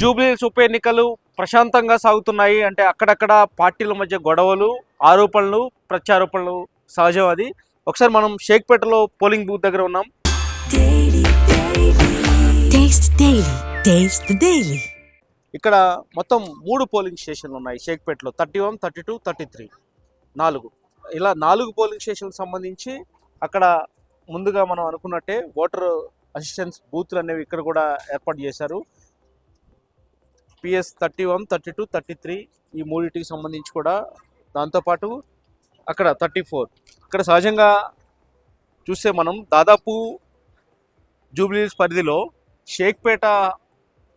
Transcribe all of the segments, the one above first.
జూబ్లీహిల్స్ ఉప ఎన్నికలు ప్రశాంతంగా సాగుతున్నాయి. అంటే అక్కడక్కడ పార్టీల మధ్య గొడవలు ఆరోపణలు ప్రత్యారోపణలు సహజం అది. ఒకసారి మనం షేక్పేటలో పోలింగ్ బూత్ దగ్గర ఉన్నాం. ఇక్కడ మొత్తం మూడు పోలింగ్ స్టేషన్లు ఉన్నాయి షేక్పేటలో. Thirty one thirty two thirty three. నాలుగు. ఇలా నాలుగు పోలింగ్ స్టేషన్లకు సంబంధించి అక్కడ ముందుగా మనం అనుకున్నట్టే ఓటర్ అసిస్టెన్స్ బూత్లు అనేవి ఇక్కడ కూడా ఏర్పాటు చేశారు. PS thirty one thirty two thirty three ఈ మూడింటికి సంబంధించి కూడా దాంతోపాటు అక్కడ థర్టీ ఫోర్. ఇక్కడ సహజంగా చూస్తే మనం దాదాపు జూబ్లీస్ పరిధిలో షేక్పేట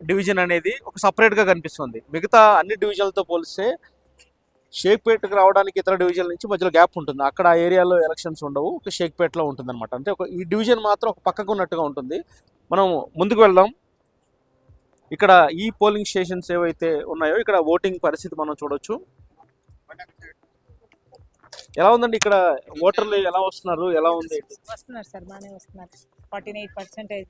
డివిజన్ అనేది ఒక సపరేట్గా కనిపిస్తుంది. మిగతా అన్ని డివిజన్లతో పోలిస్తే షేక్పేటకు రావడానికి ఇతర డివిజన్ నుంచి మధ్యలో గ్యాప్ ఉంటుంది. అక్కడ ఆ ఏరియాలో ఎలక్షన్స్ ఉండవు. ఒక షేక్పేటలో ఉంటుంది అనమాట అంటే ఒక ఈ డివిజన్ మాత్రం ఒక పక్కకు ఉన్నట్టుగా ఉంటుంది. మనం ముందుకు వెళ్దాం. ఇక్కడ ఈ పోలింగ్ స్టేషన్స్ ఏవైతే ఉన్నాయో ఇక్కడ ఓటింగ్ పరిస్థితి మనం చూడొచ్చు. ఎలా ఉందండి ఇక్కడ ఓటర్లు ఎలా వస్తున్నారు? ఎలా ఉంది? వస్తున్నారు సార్ బాగానే వస్తున్నారు. Forty eight percentage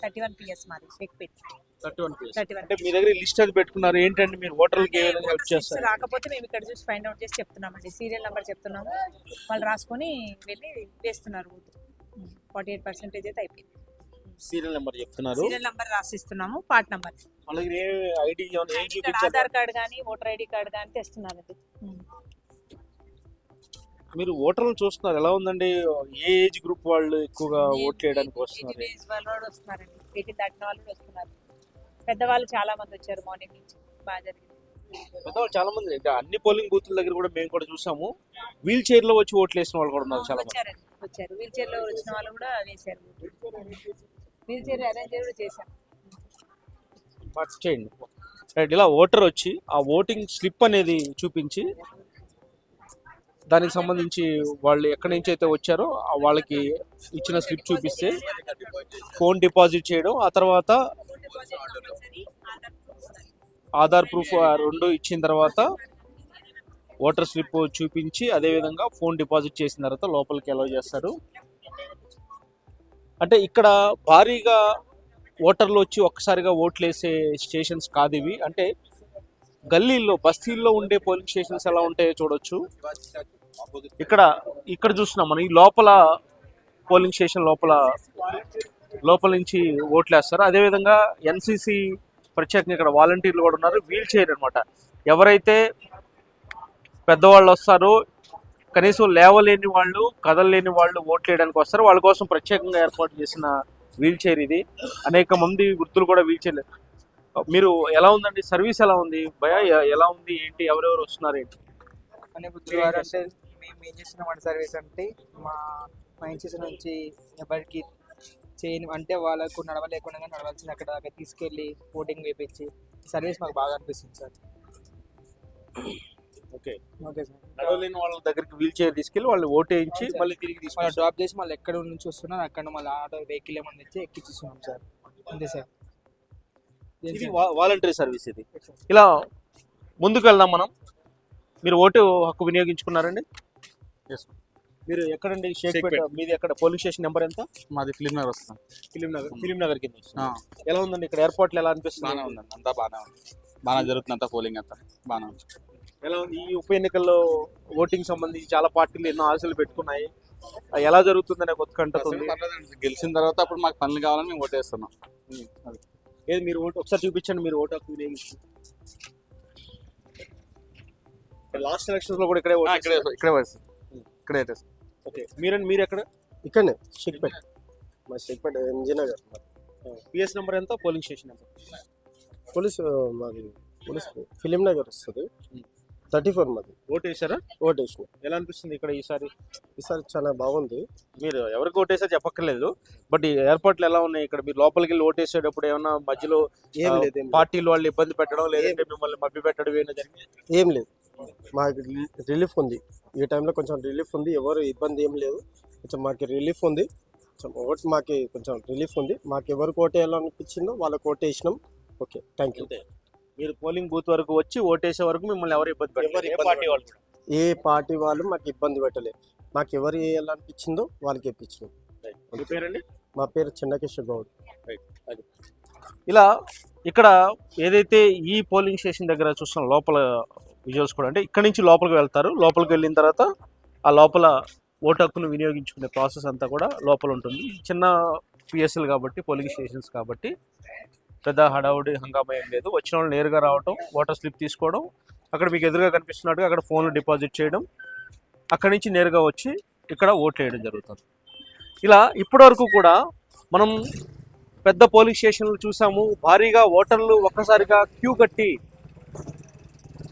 thirty one PS మాది షేక్ పెట్. థర్టీ వన్ అంటే మీ దగ్గర లిస్ట్ అది పెట్టుకున్నారు. ఏంటంటే మీరు ఓటర్లకి ఏ విధంగా హెల్ప్ చేస్తారు? రాకపోతే మేము ఇక్కడ చూసి ఫైండ్ అవుట్ చేసి చెప్తున్నామండి. సీరియల్ నెంబర్ చెప్తున్నాము. వాళ్ళు రాసుకొని వెళ్ళి వేస్తున్నారు ఫార్టీ ఎయిట్ పర్సెంటేజ్ అయితే అయిపోయింది. సీరియల్ నెంబర్ చెప్తున్నారు. సీరియల్ నెంబర్ రాసిస్తున్నాము పార్ట్ నెంబర్. వాళ్ళ దగ్గర ఏ ఐడి ఏం ఆధార్ కార్డ్ కానీ ఓటర్ ఐడి కార్డ్ కానీ తెస్తున్నారండి మీరు ఓటర్లు చూస్తున్నారు. ఎలా ఉందండి? ఏ ఏజ్ గ్రూప్ వాళ్ళు ఎక్కువగా ఓట్ చేయడానికి వస్తున్నారు? ఏజ్ వాళ్ళు కూడా వస్తున్నారండి. ఎయిటీన్ దాటిన వాళ్ళు వస్తున్నారు. పెద్దవాళ్ళు చాలా మంది వచ్చారు మార్నింగ్ నుంచి. బాగా జరిగింది. పెద్దవాళ్ళు చాలా మంది అన్ని పోలింగ్ బూత్ల దగ్గర కూడా మేము కూడా చూసాము. వీల్ చైర్లో వచ్చి ఓట్లు వేసిన వాళ్ళు కూడా ఉన్నారు చాలా మంది. వచ్చారు. వీల్ చైర్లో వచ్చిన వాళ్ళు కూడా వేశారు. వీల్ చైర్ అరేంజ్ కూడా చేశారు. పార్ట్ చేయండి రైట్ ఇలా ఓటర్ వచ్చి ఆ ఓటింగ్ స్లిప్ అనేది చూపించి దానికి సంబంధించి వాళ్ళు ఎక్కడి నుంచి అయితే వచ్చారో వాళ్ళకి ఇచ్చిన స్లిప్ చూపిస్తే ఫోన్ డిపాజిట్ చేయడం ఆ తర్వాత ఆధార్ ప్రూఫ్ ఆ రెండు ఇచ్చిన తర్వాత ఓటర్ స్లిప్ చూపించి అదేవిధంగా ఫోన్ డిపాజిట్ చేసిన తర్వాత లోపలికి అలౌ చేస్తారు అంటే ఇక్కడ భారీగా ఓటర్లు వచ్చి ఒక్కసారిగా ఓట్లు వేసే స్టేషన్స్ కాదు ఇవి. అంటే గల్లీల్లో బస్తీల్లో ఉండే పోలింగ్ స్టేషన్స్ ఎలా ఉంటాయో చూడొచ్చు. ఇక్కడ ఇక్కడ చూస్తున్నాం మనం. ఈ లోపల పోలింగ్ స్టేషన్ లోపల లోపల నుంచి ఓట్లు వేస్తారు అదేవిధంగా ఎన్సీసీ ప్రత్యేకంగా ఇక్కడ వాలంటీర్లు కూడా ఉన్నారు. వీల్ చైర్ అనమాట ఎవరైతే పెద్దవాళ్ళు వస్తారో కనీసం లేవలేని వాళ్ళు కదలలేని వాళ్ళు ఓట్లు వేయడానికి వస్తారు. వాళ్ళ కోసం ప్రత్యేకంగా ఏర్పాటు చేసిన వీల్ చైర్ ఇది. అనేక మంది వృత్తులు కూడా వీల్ చైర్. మీరు ఎలా ఉందండి? సర్వీస్ ఎలా ఉంది? భయ ఎలా ఉంది? ఏంటి? ఎవరెవరు వస్తున్నారు? ఏంటి? అంటే మేము ఏం చేస్తున్నాం సర్వీస్ అంటే మా మా ఇన్స్టిట్యూషన్ నుంచి ఎవరికి చేయని అంటే వాళ్ళకు నడవలేకుండా నడవాల్సిన అక్కడ దాకా తీసుకెళ్ళి ఓటింగ్ వేపించి సర్వీస్ మాకు బాగా అనిపిస్తుంది సార్. ఓకే. Okay sir. నడవలేని వాళ్ళ దగ్గరికి వీల్ చైర్ తీసుకెళ్ళి వాళ్ళు ఓటు వేయించి మళ్ళీ తిరిగి తీసుకొస్తారు. డ్రాప్ చేసి మళ్ళీ ఎక్కడ నుంచి వస్తున్నారు అక్కడ మళ్ళీ ఆటో వెహికల్ ఏమన్నా తెచ్చి ఎక్కిచ్చిస్తున్నాం సార్. అంతే సార్. ఇది వాలంటరీ సర్వీస్ ఇది. ఇలా ముందుకు వెళ్దాం మనం. మీరు ఓటు హక్కు వినియోగించుకున్నారండి? మీరు ఎక్కడండి? షేక్పేట. మీది ఎక్కడ? పోలీస్ స్టేషన్ నెంబర్ ఎంత? మాది ఫిలిం నగర్ వస్తాం. ఫిలిం నగర్. ఫిలిం నగర్ కింద ఎలా ఉందండి? ఇక్కడ ఎయిర్పోర్ట్ ఎలా అనిపిస్తుంది? బాగానే ఉందండి. అంతా బాగానే ఉంది. బాగానే జరుగుతుంది అంతా పోలింగ్ అంతా. బాగానే ఉంది. ఎలా ఉంది? ఈ ఉప ఎన్నికల్లో ఓటింగ్ సంబంధించి చాలా పార్టీలు ఎన్నో ఆశలు పెట్టుకున్నాయి. ఎలా జరుగుతుందనే కొత్త కంటుంది పర్లేదండి. గెలిచిన తర్వాత అప్పుడు మాకు పనులు కావాలని మేము ఓటేస్తున్నాం. ఏది మీరు ఓటు? ఒకసారి చూపించండి మీరు ఓటు హక్కు లాస్ట్ ఎలక్షన్స్లో కూడా ఇక్కడే ఇక్కడే ఇక్కడే వేస్తాం ఇక్కడే ఓకే. మీరండి మీరు ఎక్కడ? ఇక్కడనే షేక్పేట మా Shaikpet MG Nagar. PS number ఎంత? Polling station number. పోలీస్ మాది పోలీస్ ఫిలిం నగర్ వస్తుంది. థర్టీ ఫోర్ మాది. ఓటు వేసారా ఓట్ వేసిన ఎలా అనిపిస్తుంది ఇక్కడ ఈసారి? ఈసారి చాలా బాగుంది. మీరు ఎవరికి ఓటేసా చెప్పక్కర్లేదు బట్ ఈ ఏర్పాట్లు ఎలా ఉన్నాయి? ఇక్కడ మీరు లోపలికి వెళ్ళి ఓటేసేటప్పుడు ఏమన్నా మధ్యలో ఏం లేదు. పార్టీలు వాళ్ళు ఇబ్బంది పెట్టడం లేదంటే మిమ్మల్ని మభ్య పెట్టడం ఏమైనా జరిగింది? ఏం లేదు. మాకు రిలీ- రిలీఫ్ ఉంది. ఈ టైంలో కొంచెం రిలీఫ్ ఉంది. ఎవరు ఇబ్బంది ఏం లేదు. కొంచెం మాకు రిలీఫ్ ఉంది. కొంచెం ఓట్ మాకు కొంచెం రిలీఫ్ ఉంది. మాకు ఎవరికి ఓటు వేయాలనిపించిందో వాళ్ళకి ఓటు వేసినాం ఓకే థ్యాంక్ యూ. మీరు పోలింగ్ బూత్ వరకు వచ్చి ఓటేసే వరకు మిమ్మల్ని ఎవరు ఇబ్బంది పెట్టారు ఏ పార్టీ వాళ్ళు కూడా. ఏ పార్టీ వాళ్ళు మాకు ఇబ్బంది పెట్టలేదు. మాకు ఎవరు వేయాలనిపించిందో వాళ్ళకి ఇప్పించినాం మీ పేరండి? మా పేరు చెన్నకేశ్వర గౌడ్. ఇలా ఇక్కడ ఏదైతే ఈ పోలింగ్ స్టేషన్ దగ్గర చూస్తున్న లోపల విజువల్స్ కూడా అంటే ఇక్కడ నుంచి లోపలికి వెళ్తారు. లోపలికి వెళ్ళిన తర్వాత ఆ లోపల ఓటు హక్కును వినియోగించుకునే ప్రాసెస్ అంతా కూడా లోపల ఉంటుంది. చిన్న పిఎస్ఎల్ కాబట్టి పోలింగ్ స్టేషన్స్ కాబట్టి పెద్ద హడావుడి హంగామా ఏం లేదు. వచ్చిన వాళ్ళు నేరుగా రావటం ఓటర్ స్లిప్ తీసుకోవడం అక్కడ మీకు ఎదురుగా కనిపిస్తున్నట్టుగా అక్కడ ఫోన్లో డిపాజిట్ చేయడం అక్కడి నుంచి నేరుగా వచ్చి ఇక్కడ ఓట్లు వేయడం జరుగుతుంది. ఇలా ఇప్పటివరకు కూడా మనం పెద్ద పోలింగ్ స్టేషన్లు చూసాము. భారీగా ఓటర్లు ఒక్కసారిగా క్యూ కట్టి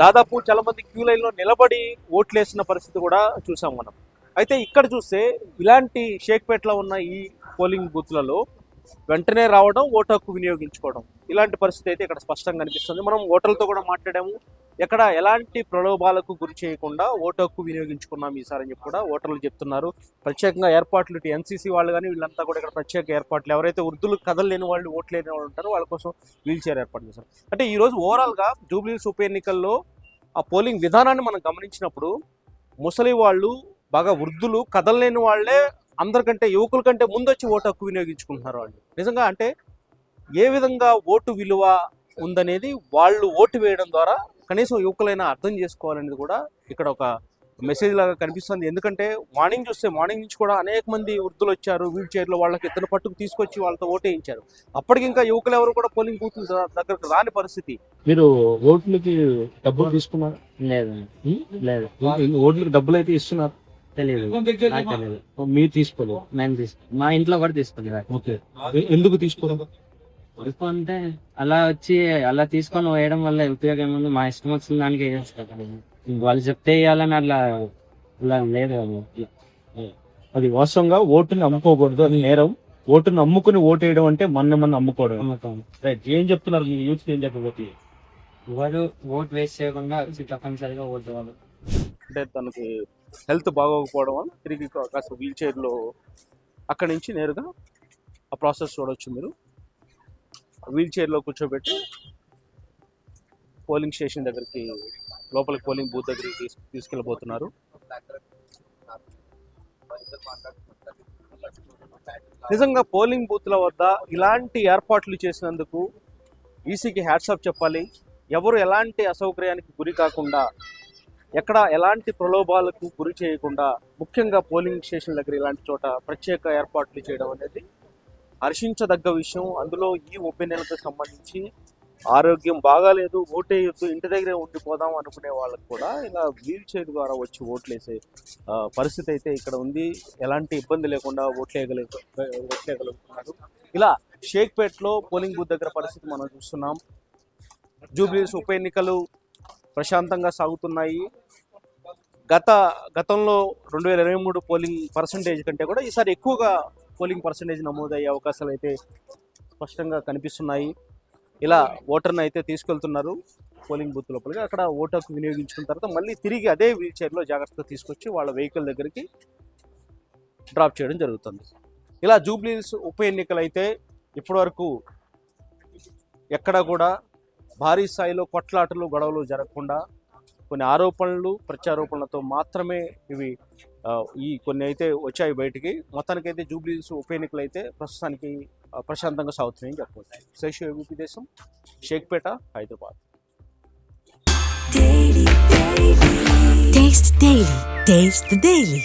దాదాపు చాలా మంది క్యూ లైన్లో నిలబడి ఓట్లు వేసిన పరిస్థితి కూడా చూసాం మనం. అయితే ఇక్కడ చూస్తే ఇలాంటి షేక్పేటలో ఉన్న ఈ పోలింగ్ బూత్లలో వెంటనే రావడం ఓటు హక్కు వినియోగించుకోవడం. ఇలాంటి పరిస్థితి అయితే ఇక్కడ స్పష్టంగా కనిపిస్తుంది. మనం ఓటర్లతో కూడా మాట్లాడాము. ఎక్కడ ఎలాంటి ప్రలోభాలకు గురి చేయకుండా ఓటు హక్కు వినియోగించుకున్నాం ఈసారి అని చెప్పి కూడా ఓటర్లు చెప్తున్నారు. ప్రత్యేకంగా ఏర్పాట్లు ఎన్సీసీ వాళ్ళు కానీ వీళ్ళంతా కూడా ఇక్కడ ప్రత్యేక ఏర్పాట్లు. ఎవరైతే వృద్ధులు కదలలేని వాళ్ళు ఓట్లు లేని వాళ్ళు ఉంటారో వాళ్ళ కోసం వీల్ చైర్ ఏర్పాటు చేశారు. అంటే ఈరోజు ఓవరాల్గా జూబ్లీస్ ఉప ఎన్నికల్లో ఆ పోలింగ్ విధానాన్ని మనం గమనించినప్పుడు ముసలి వాళ్ళు బాగా వృద్ధులు కదలలేని వాళ్ళే అందరికంటే యువకుల కంటే ముందు వచ్చి ఓటు హక్కు వినియోగించుకుంటున్నారు వాళ్ళు. నిజంగా అంటే ఏ విధంగా ఓటు విలువ ఉందనేది వాళ్ళు ఓటు వేయడం ద్వారా కనీసం యువకులైనా అర్థం చేసుకోవాలనేది కూడా ఇక్కడ ఒక మెసేజ్ లాగా కనిపిస్తుంది. ఎందుకంటే మార్నింగ్ చూస్తే మార్నింగ్ నుంచి కూడా అనేక మంది వృద్ధులు వచ్చారు వీల్ చైర్లో వాళ్ళకి ఇద్దరు పట్టుకు తీసుకొచ్చి వాళ్ళతో ఓటేయించారు అప్పటికి ఇంకా యువకులు ఎవరు కూడా పోలింగ్ బూత్ దగ్గరకు రాని పరిస్థితి. మీరు ఓట్లకి డబ్బులు తీసుకున్నారు? లేదు. ఓట్లకి డబ్బులు అయితే ఇస్తున్నారు. తెలియదు నాకు తెలియదు మీరు తీసుకోలేదు. మేము తీసుకు మా ఇంట్లో కూడా తీసుకుని ఓకే. ఎందుకు తీసుకోలేదు? అంటే అలా వచ్చి అలా తీసుకొని వేయడం వల్ల ఉపయోగం ఏముంది మా ఇష్టం వచ్చిన దానికి వేసేస్తారు. వాళ్ళు చెప్తే వేయాలని అట్లా అలా లేదు. అది వాస్తవంగా ఓటుని అమ్ముకోకూడదు అది నేరం. ఓటుని అమ్ముకుని ఓటు వేయడం అంటే మన మన అమ్ముకోవడం. రైట్. ఏం చెప్తున్నారు? మీ యూత్ ఏం చెప్పబోతే? ఎవరు ఓట్ వేస్ట్ చేయకుండా వచ్చి తప్పనిసరిగా ఓటు వాళ్ళు అంటే తనకి హెల్త్ బాగోకపోవడం వల్ల తిరిగి కాస్త వీల్ చైర్లో అక్కడి నుంచి నేరుగా ఆ ప్రాసెస్ చూడవచ్చు మీరు. వీల్ చైర్లో కూర్చోబెట్టి పోలింగ్ స్టేషన్ దగ్గరికి లోపలికి పోలింగ్ బూత్ దగ్గరికి తీసుకు తీసుకెళ్ళబోతున్నారు. నిజంగా పోలింగ్ బూత్ల వద్ద ఇలాంటి ఏర్పాట్లు చేసినందుకు ఈసీకి హ్యాట్సాప్ చెప్పాలి. ఎవరు ఎలాంటి అసౌకర్యానికి గురి కాకుండా ఎక్కడ ఎలాంటి ప్రలోభాలకు గురి చేయకుండా ముఖ్యంగా పోలింగ్ స్టేషన్ దగ్గర ఇలాంటి చోట ప్రత్యేక ఏర్పాట్లు చేయడం అనేది హర్షించదగ్గ విషయం. అందులో ఈ ఉప సంబంధించి ఆరోగ్యం బాగాలేదు ఓటేయొద్దు ఇంటి దగ్గరే ఉండిపోదాం అనుకునే వాళ్ళకు కూడా ఇలా వీల్ చైర్ ద్వారా వచ్చి ఓట్లేసే పరిస్థితి అయితే ఇక్కడ ఉంది. ఎలాంటి ఇబ్బంది లేకుండా ఓట్లేయగల ఓట్లేయగలుగుతున్నారు ఇలా షేక్పేట్లో పోలింగ్ బూత్ దగ్గర పరిస్థితి మనం చూస్తున్నాం. జూబ్లీస్ ఉప ఎన్నికలు ప్రశాంతంగా సాగుతున్నాయి. గత గతంలో రెండు వేల ఇరవై మూడు పోలింగ్ పర్సంటేజ్ కంటే కూడా ఈసారి ఎక్కువగా పోలింగ్ పర్సంటేజ్ నమోదయ్యే అవకాశాలు అయితే స్పష్టంగా కనిపిస్తున్నాయి. ఇలా ఓటర్ని అయితే తీసుకెళ్తున్నారు పోలింగ్ బూత్ లోపలికి. అక్కడ ఓటు వినియోగించుకున్న తర్వాత మళ్ళీ తిరిగి అదే వీల్ చైర్లో జాగ్రత్తగా తీసుకొచ్చి వాళ్ళ వెహికల్ దగ్గరికి డ్రాప్ చేయడం జరుగుతుంది. ఇలా జూబ్లీస్ ఉప ఎన్నికలు అయితే ఇప్పటివరకు ఎక్కడ కూడా భారీ స్థాయిలో కొట్లాటలు గొడవలు జరగకుండా కొన్ని ఆరోపణలు ప్రత్యారోపణలతో మాత్రమే ఇవి ఈ కొన్ని అయితే వచ్చాయి బయటికి మొత్తానికైతే జూబ్లీస్ ఉప ఎన్నికలు అయితే ప్రస్తుతానికి ప్రశాంతంగా సాగుతున్నాయని చెప్పవచ్చు శేషు ఏబీపీ దేశం Shaikpet Hyderabad Taste the Daily. Taste the Daily.